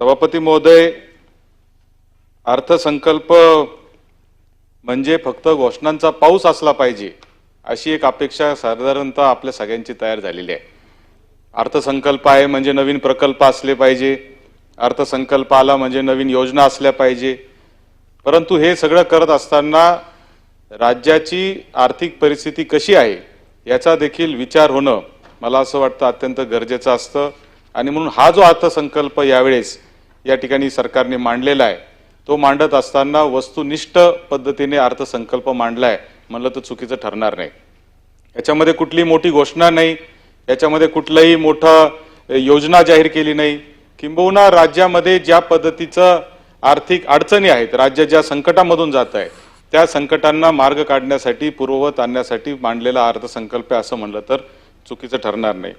सभापती महोदय अर्थसंकल्प म्हणजे फक्त घोषणांचा पाऊस असला पाहिजे अशी एक अपेक्षा साधारणतः आपल्या सगळ्यांची तयार झालेली आहे. अर्थसंकल्प आहे म्हणजे नवीन प्रकल्प असले पाहिजे अर्थसंकल्प आला म्हणजे नवीन योजना असल्या पाहिजे. परंतु हे सगळं करत असताना राज्याची आर्थिक परिस्थिती कशी आहे याचा देखील विचार होणं मला असं वाटतं अत्यंत गरजेचं असतं. आणि म्हणून हा जो अर्थसंकल्प यावेळेस या ठिकाणी सरकारने मांडलेला आहे. तो मांडत असताना वस्तुनिष्ठ पद्धतीने अर्थसंकल्प मांडलाय. म्हणलं तर चुकीचं ठरणार नाही. याच्यामध्ये कुठली मोठी घोषणा नाही. याच्यामध्ये कुठलंही मोठं योजना जाहीर केली नाही. किंबहुना राज्यामध्ये ज्या पद्धतीचं आर्थिक अडचणी आहेत राज्य ज्या संकटामधून जात आहे त्या संकटांना मार्ग काढण्यासाठी पूर्ववत आणण्यासाठी मांडलेला अर्थसंकल्प आहे असं म्हणलं तर चुकीचं ठरणार नाही.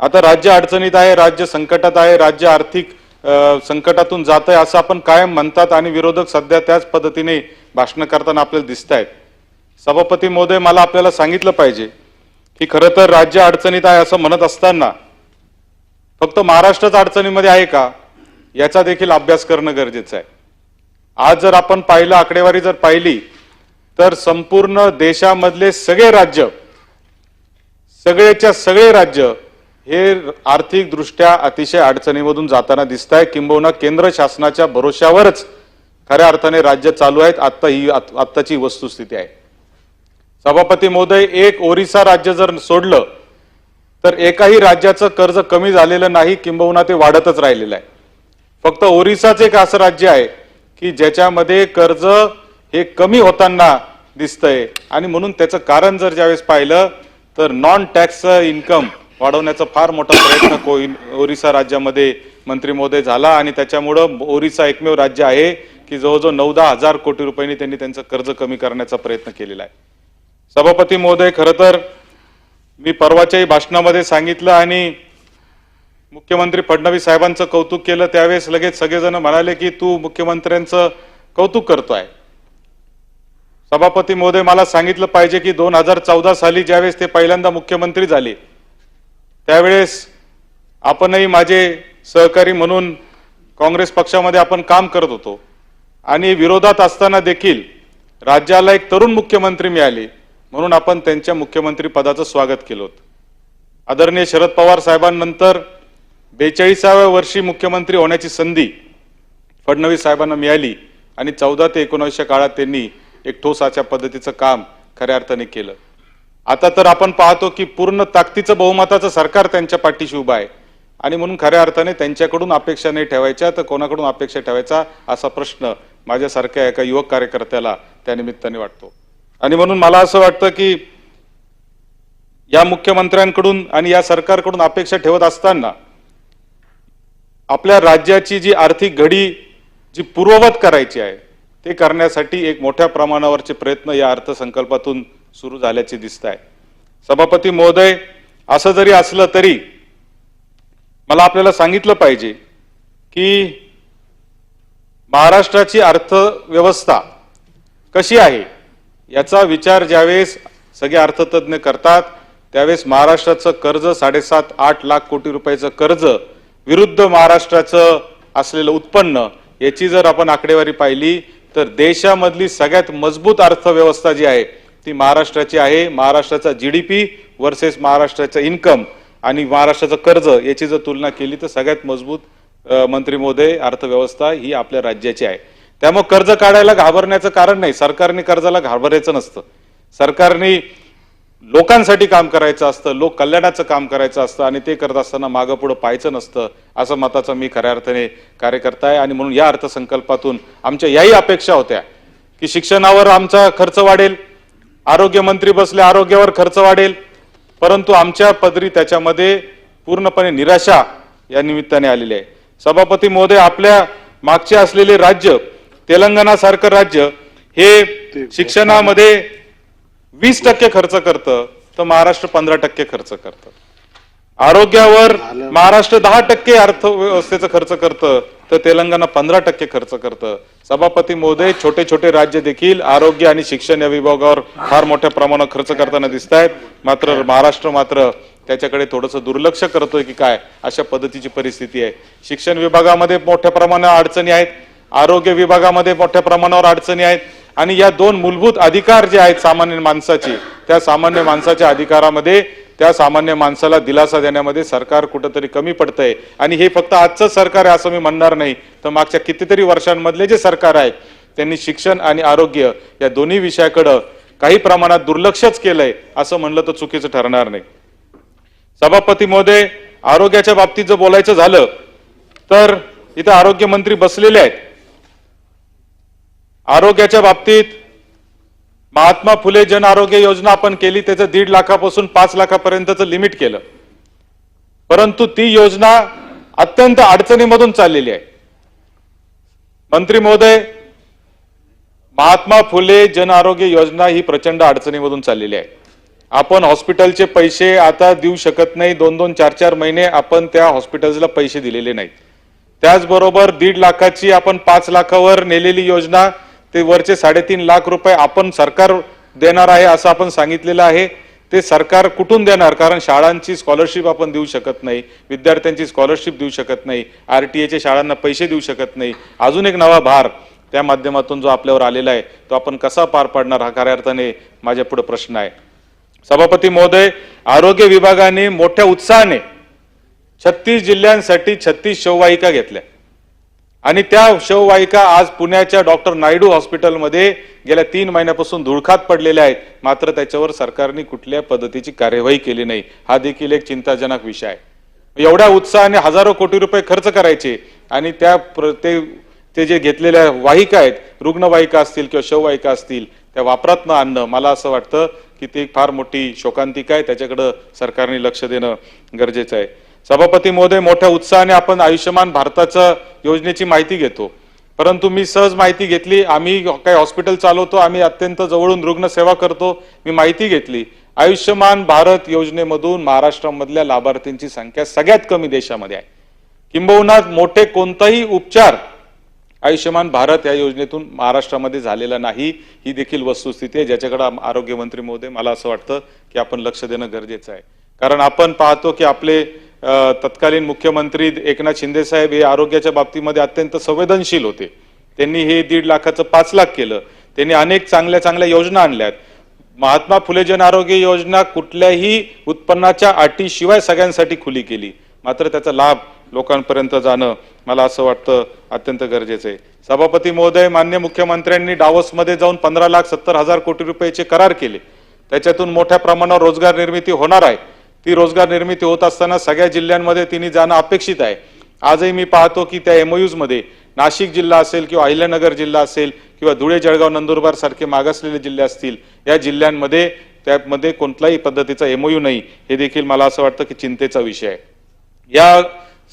आता राज्य अडचणीत आहे राज्य संकटात आहे राज्य आर्थिक संकटातून जात आहे असं आपण कायम म्हणतात आणि विरोधक सध्या त्याच पद्धतीने भाषण करताना आपल्याला दिसत आहेत सभापती महोदय मला आपल्याला सांगितलं पाहिजे की खरं तर राज्य अडचणीत आहे असं म्हणत असताना फक्त महाराष्ट्रच अडचणीमध्ये आहे का? याचा देखील अभ्यास करणं गरजेचं आहे. आज जर आपण पाहिलं आकडेवारी जर पाहिली तर संपूर्ण देशामधले सगळे राज्य सगळेच्या सगळे राज्य हे आर्थिकदृष्ट्या अतिशय अडचणीमधून जाताना दिसत आहे किंबहुना केंद्र शासनाच्या भरोश्यावरच खऱ्या अर्थाने राज्य चालू आहेत. आत्ता ही आत- आत्ताची वस्तुस्थिती आहे. सभापती महोदय एक ओरिसा राज्य जर सोडलं तर एकाही राज्याचं कर्ज कमी झालेलं नाही किंबहुना ते वाढतच राहिलेलं आहे. फक्त ओरिसाच एक असं राज्य आहे की ज्याच्यामध्ये कर्ज हे कमी होताना दिसतंय. आणि म्हणून त्याचं कारण जर ज्यावेळेस पाहिलं तर नॉन टॅक्स इन्कम वाढवण्याचा फार मोठा प्रयत्न कोइन ओरिसा राज्यामध्ये मंत्री महोदय झाला आणि त्याच्यामुळं ओरिसा एकमेव राज्य आहे की जवळजवळ नऊदा हजार कोटी रुपयांनी त्यांनी त्यांचं कर्ज कमी करण्याचा प्रयत्न केलेला आहे. सभापती महोदय खरं तर मी परवाच्याही भाषणामध्ये सांगितलं आणि मुख्यमंत्री फडणवीस साहेबांचं कौतुक केलं त्यावेळेस लगेच सगळेजण म्हणाले की तू मुख्यमंत्र्यांचं कौतुक करतोय. सभापती महोदय मला सांगितलं पाहिजे की दोन हजार चौदा साली ज्यावेळेस ते पहिल्यांदा मुख्यमंत्री झाले त्यावेळेस आपणही माझे सहकारी म्हणून काँग्रेस पक्षामध्ये आपण काम करत होतो. आणि विरोधात असताना देखील राज्याला एक तरुण मुख्यमंत्री मिळाले म्हणून आपण त्यांच्या मुख्यमंत्री पदाचं स्वागत केलं होतं. आदरणीय शरद पवार साहेबांनंतर बेचाळीसाव्या वर्षी मुख्यमंत्री होण्याची संधी फडणवीस साहेबांना मिळाली आणि चौदा ते एकोणावीसच्या काळात त्यांनी एक ठोस अशा पद्धतीचं काम खऱ्या अर्थाने केलं. आता तर आपण पाहतो की पूर्ण ताकदीचं बहुमताचं सरकार त्यांच्या पाठीशी उभं आहे. आणि म्हणून खऱ्या अर्थाने त्यांच्याकडून अपेक्षा नाही ठेवायच्या तर कोणाकडून अपेक्षा ठेवायचा असा प्रश्न माझ्यासारख्या एका युवक कार्यकर्त्याला त्या निमित्ताने वाटतो. आणि म्हणून मला असं वाटतं की या मुख्यमंत्र्यांकडून आणि या सरकारकडून अपेक्षा ठेवत असताना आपल्या राज्याची जी आर्थिक घडी जी पूर्ववत करायची आहे ते करण्यासाठी एक मोठ्या प्रमाणावरचे प्रयत्न या अर्थसंकल्पातून सुरू झाल्याचे दिसत आहे सभापती महोदय असं जरी असलं तरी मला आपल्याला सांगितलं पाहिजे की महाराष्ट्राची अर्थव्यवस्था कशी आहे याचा विचार ज्यावेळेस सगळे अर्थतज्ञ करतात त्यावेळेस महाराष्ट्राचं कर्ज साडेसात आठ लाख कोटी रुपयाचं कर्ज विरुद्ध महाराष्ट्राचं असलेलं उत्पन्न याची जर आपण आकडेवारी पाहिली तर देशामधली सगळ्यात मजबूत अर्थव्यवस्था जी आहे ती महाराष्ट्राची आहे. महाराष्ट्राचा जी डी पी वर्सेस महाराष्ट्राचा इन्कम आणि महाराष्ट्राचं कर्ज याची जर तुलना केली तर सगळ्यात मजबूत मंत्री महोदय अर्थव्यवस्था ही आपल्या राज्याची आहे. त्यामुळे कर्ज काढायला घाबरण्याचं कारण नाही. सरकारने कर्जाला घाबरायचं नसतं. सरकारने लोकांसाठी काम करायचं असतं लोक कल्याणाचं काम करायचं असतं आणि ते करत असताना मागं पुढं पाहायचं नसतं असं मताचा मी खऱ्या अर्थाने कार्यकर्ता आहे. आणि म्हणून या अर्थसंकल्पातून आमच्या याही अपेक्षा होत्या की शिक्षणावर आमचा खर्च वाढेल. आरोग्यमंत्री बसले आरोग्यावर खर्च वाढेल. परंतु आमच्या पदरी त्याच्यामध्ये पूर्णपणे निराशा या निमित्ताने आलेली आहे. सभापती महोदय आपल्या मागचे असलेले राज्य तेलंगणा सारखं राज्य हे शिक्षणामध्ये वीस टक्के खर्च करतं तर महाराष्ट्र पंधरा टक्के खर्च करतं. आरोग्यावर महाराष्ट्र दहा टक्के अर्थव्यवस्थेचा खर्च करतं तर तेलंगणा पंधरा टक्के खर्च करतं. सभापती महोदय छोटे छोटे राज्य देखील आरोग्य आणि शिक्षण या विभागावर फार मोठ्या प्रमाणात खर्च करताना दिसत आहेत मात्र महाराष्ट्र मात्र त्याच्याकडे थोडंसं दुर्लक्ष करतोय की काय अशा पद्धतीची परिस्थिती आहे. शिक्षण विभागामध्ये मोठ्या प्रमाणावर अडचणी आहेत. आरोग्य विभागामध्ये मोठ्या प्रमाणावर अडचणी आहेत. आणि या दोन मूलभूत अधिकार जे आहेत सामान्य माणसाचे त्या सामान्य माणसाच्या अधिकारामध्ये त्या सामान्य माणसाला दिलासा देण्यामध्ये सरकार कुठंतरी कमी पडतंय. आणि हे फक्त आजचं सरकार आहे असं मी म्हणणार नाही. तर मागच्या कितीतरी वर्षांमधले जे सरकार आहेत त्यांनी शिक्षण आणि आरोग्य या दोन्ही विषयाकडं काही प्रमाणात दुर्लक्षच केलंय असं म्हणलं तर चुकीचं ठरणार नाही. सभापती महोदय आरोग्याच्या बाबतीत जर बोलायचं झालं तर इथे आरोग्य मंत्री बसलेले आहेत. आरोग्याच्या बाबतीत महात्मा फुले जन आरोग्य योजना आपण केली त्याचं दीड लाखापासून पाच लाखापर्यंतचं लिमिट केलं. परंतु ती योजना अत्यंत अडचणीमधून चाललेली आहे. मंत्री महोदय महात्मा फुले जन आरोग्य योजना ही प्रचंड अडचणीमधून चाललेली आहे. आपण हॉस्पिटलचे पैसे आता देऊ शकत नाही. दोन दोन चार चार महिने आपण त्या हॉस्पिटल्सला पैसे दिलेले नाहीत. त्याचबरोबर दीड लाखाची आपण पाच लाखावर नेलेली योजना ते वरचे साडेतीन लाख रुपये आपण सरकार देणार आहे असं आपण सांगितलेलं आहे. ते सरकार कुठून देणार? कारण शाळांची स्कॉलरशिप आपण देऊ शकत नाही विद्यार्थ्यांची स्कॉलरशिप देऊ शकत नाही आर टी एच्या शाळांना पैसे देऊ शकत नाही. अजून एक नवा भार त्या माध्यमातून जो आपल्यावर आलेला आहे तो आपण कसा पार पाडणार? हा खऱ्या अर्थाने माझ्या पुढे प्रश्न आहे. सभापती महोदय आरोग्य विभागाने मोठ्या उत्साहाने छत्तीस जिल्ह्यांसाठी छत्तीस शववाहिका घेतल्या. आणि त्या शववाहिका आज पुण्याच्या डॉक्टर नायडू हॉस्पिटलमध्ये गेल्या तीन महिन्यापासून धुळखात पडलेल्या आहेत. मात्र त्याच्यावर सरकारने कुठल्या पद्धतीची कार्यवाही केली नाही. हा देखील एक चिंताजनक विषय आहे. एवढ्या उत्साहाने हजारो कोटी रुपये खर्च करायचे आणि त्या प्र- ते ते जे घेतलेल्या वाहिका आहेत रुग्णवाहिका असतील किंवा शववाहिका असतील त्या वापरात न आणणं मला असं वाटतं की ती फार मोठी शोकांतिका आहे. त्याच्याकडं सरकारने लक्ष देणं गरजेचं आहे. सभापती महोदय मोठ्या उत्साहाने आपण आयुष्यमान भारताचं योजनेची माहिती घेतो. परंतु मी सहज माहिती घेतली आम्ही काही हॉस्पिटल चालवतो आम्ही अत्यंत जवळून रुग्ण सेवा करतो मी माहिती घेतली. आयुष्यमान भारत योजनेमधून महाराष्ट्रामधल्या लाभार्थींची संख्या सगळ्यात कमी देशामध्ये आहे. किंबहुना मोठे कोणताही उपचार आयुष्यमान भारत या योजनेतून महाराष्ट्रामध्ये झालेला नाही ही देखील वस्तुस्थिती आहे ज्याच्याकडे आरोग्यमंत्री महोदय मला असं वाटतं की आपण लक्ष देणं गरजेचं आहे. कारण आपण पाहतो की आपले तत्कालीन मुख्यमंत्री एकनाथ शिंदे साहेब हे आरोग्याच्या बाबतीमध्ये अत्यंत संवेदनशील होते. त्यांनी हे दीड लाखाचं पाच लाख केलं. त्यांनी अनेक चांगल्या चांगल्या योजना आणल्यात. महात्मा फुले जन आरोग्य योजना कुठल्याही उत्पन्नाच्या अटीशिवाय सगळ्यांसाठी खुली केली. मात्र त्याचा लाभ लोकांपर्यंत जाणं मला असं वाटतं अत्यंत गरजेचं आहे. सभापती महोदय मान्य मुख्यमंत्र्यांनी डावसमध्ये जाऊन पंधरा लाख सत्तर हजार कोटी रुपयाचे करार केले. त्याच्यातून मोठ्या प्रमाणावर रोजगार निर्मिती होणार आहे. ती रोजगार निर्मिती होत असताना सगळ्या जिल्ह्यांमध्ये तिने जाणं अपेक्षित आहे. आजही मी पाहतो की त्या एमओयूजमध्ये नाशिक जिल्हा असेल किंवा अहिल्यानगर जिल्हा असेल किंवा धुळे जळगाव नंदुरबार सारखे मागासलेले जिल्हे असतील या जिल्ह्यांमध्ये त्यामध्ये कोणत्याही पद्धतीचा एमओयू नाही. हे देखील मला असं वाटतं की चिंतेचा विषय आहे. या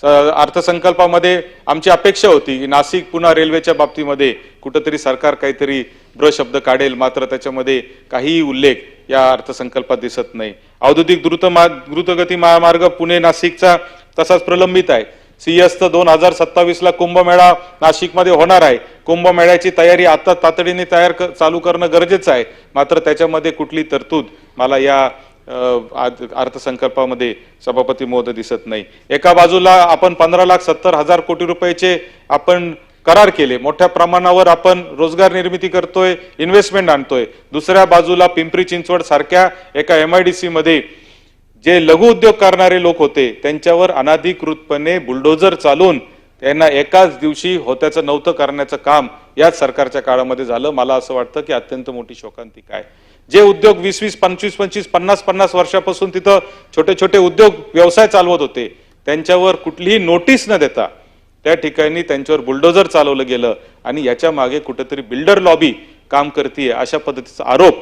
अर्थसंकल्पामध्ये आमची अपेक्षा होती की नाशिक पुन्हा रेल्वेच्या बाबतीमध्ये कुठंतरी सरकार काहीतरी ब्र शब्द काढेल मात्र त्याच्यामध्ये काहीही उल्लेख या अर्थसंकल्पात दिसत नाही. औद्योगिक द्रुत मा- द्रुतगती महामार्ग पुणे नाशिकचा तसाच प्रलंबित आहे. सिंहस्थ दोन हजार सत्तावीसला कुंभमेळा नाशिकमध्ये होणार आहे. कुंभमेळ्याची तयारी आता तातडीने तयार चालू करणं गरजेचं आहे. मात्र त्याच्यामध्ये कुठली तरतूद मला या अर्थसंकल्पामध्ये सभापती महोदय दिसत नाही. एका बाजूला आपण पंधरा लाख सत्तर हजार कोटी रुपयाचे आपण करार केले. मोठ्या प्रमाणावर आपण रोजगार निर्मिती करतोय इन्व्हेस्टमेंट आणतोय. दुसऱ्या बाजूला पिंपरी चिंचवड सारख्या एका एम आय डी सी मध्ये जे लघु उद्योग करणारे लोक होते त्यांच्यावर अनाधिकृतपणे बुलडोजर चालून त्यांना एकाच दिवशी होत्याचं नव्हतं करण्याचं काम याच सरकारच्या काळामध्ये झालं. मला असं वाटतं की अत्यंत मोठी शोकांतिका आहे. जे उद्योग वीस वीस पंचवीस पंचवीस पन्नास पन्नास वर्षापासून तिथं छोटे छोटे उद्योग व्यवसाय चालवत होते. त्यांच्यावर कुठलीही नोटीस न देता त्या ठिकाणी त्यांच्यावर बुलडोजर चालवलं गेलं आणि याच्या मागे कुठेतरी बिल्डर लॉबी काम करते अशा पद्धतीचा आरोप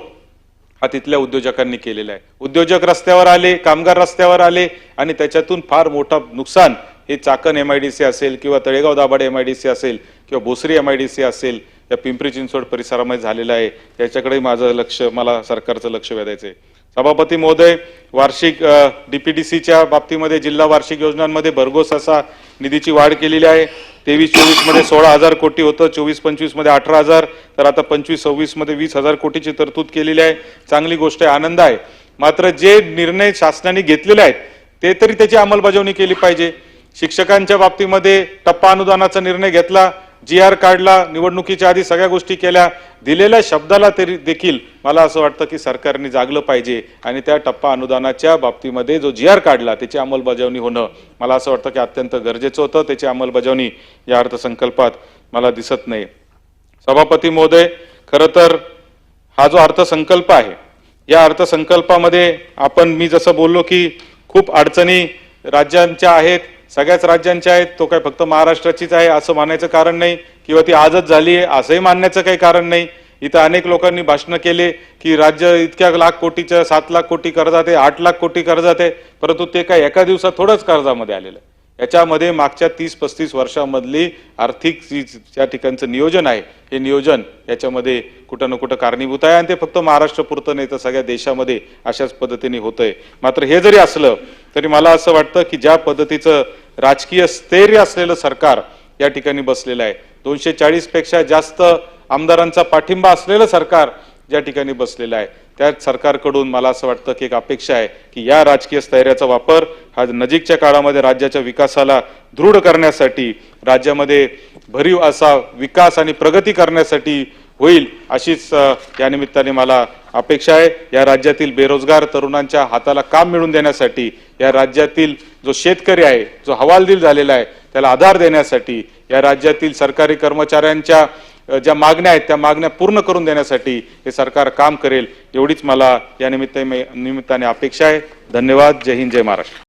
हा तिथल्या उद्योजकांनी केलेला आहे. उद्योजक रस्त्यावर आले कामगार रस्त्यावर आले आणि त्याच्यातून फार मोठा नुकसान हे चाकण एमआयडीसी असेल किंवा तळेगाव दाभाडे एमआयडीसी असेल किंवा भोसरी एमआयडीसी असेल या पिंपरी चिंचवड परिसरामध्ये झालेलं आहे. याच्याकडे माझं लक्ष मला सरकारचं लक्ष वेधायचं आहे. सभापती महोदय वार्षिक डीपीडीसीच्या बाबतीमध्ये जिल्हा वार्षिक योजनांमध्ये भरघोस असा निधीची वाढ केलेली आहे. तेवीस चोवीसमध्ये सोळा हजार कोटी होतं चोवीस पंचवीसमध्ये अठरा हजार तर आता पंचवीस सव्वीसमध्ये वीस हजार कोटीची तरतूद केलेली आहे. चांगली गोष्ट आहे आनंद आहे. मात्र जे निर्णय शासनाने घेतलेले आहेत ते तरी त्याची अंमलबजावणी केली पाहिजे. शिक्षकांच्या बाबतीमध्ये टप्पा अनुदानाचा निर्णय घेतला जी आर काढला निवडणुकीच्या आधी सगळ्या गोष्टी केल्या दिलेल्या शब्दाला तरी देखील मला असं वाटतं की सरकारने जागलं पाहिजे आणि त्या टप्पा अनुदानाच्या बाबतीमध्ये जो जी आर काढला त्याची अंमलबजावणी होणं मला असं वाटतं की अत्यंत गरजेचं होतं. त्याची अंमलबजावणी या अर्थसंकल्पात मला दिसत नाही सभापती महोदय खरं तर हा जो अर्थसंकल्प आहे या अर्थसंकल्पामध्ये आपण मी जसं बोललो की खूप अडचणी राज्यांच्या आहेत सगळ्याच राज्यांच्या आहेत तो काय फक्त महाराष्ट्राचीच आहे असं मानायचं कारण नाही किंवा ती आजच झाली आहे असंही मानण्याचं काही कारण नाही. इथं अनेक लोकांनी भाषणं केले की राज्य इतक्या लाख कोटीच्या सात लाख कोटी कर्जात आहे आठ लाख कोटी कर्जात आहे परंतु ते काय एका दिवसात थोडंच कर्जामध्ये आलेलं आहे. याच्यामध्ये मागच्या तीस पस्तीस वर्षामधली आर्थिक जी ज्या ठिकाणचं नियोजन आहे हे नियोजन याच्यामध्ये कुठं ना कुठं कारणीभूत आहे आणि ते फक्त महाराष्ट्रपुरतं नाही तर सगळ्या देशामध्ये अशाच पद्धतीने होतंय. मात्र हे जरी असलं तरी मला असं वाटतं की ज्या पद्धतीचं राजकीय स्थैर्य असलेलं सरकार या ठिकाणी बसलेलं आहे. दोनशे चाळीसपेक्षा जास्त आमदारांचा पाठिंबा असलेलं सरकार ज्या ठिकाणी बसलेलं आहे त्या सरकारकडून मला असं वाटतं की एक अपेक्षा आहे की या राजकीय स्थैर्याचा वापर हा नजीकच्या काळामध्ये राज्याच्या विकासाला दृढ करण्यासाठी राज्यामध्ये भरीव असा विकास आणि प्रगती करण्यासाठी होईल अशीच या निमित्ताने मला अपेक्षा आहे. या राज्यातील बेरोजगार तरुणांच्या हाताला काम मिळवून देण्यासाठी या राज्यातील जो शेतकरी आहे जो हवालदिल झालेला आहे त्याला आधार देण्यासाठी या राज्यातील सरकारी कर्मचाऱ्यांच्या ज्या मागण्या आहेत त्या मागण्या पूर्ण करून देण्यासाठी हे सरकार काम करेल एवढीच मला या निमित्ताने निमित्ताने अपेक्षा आहे. धन्यवाद. जय हिंद जय महाराष्ट्र.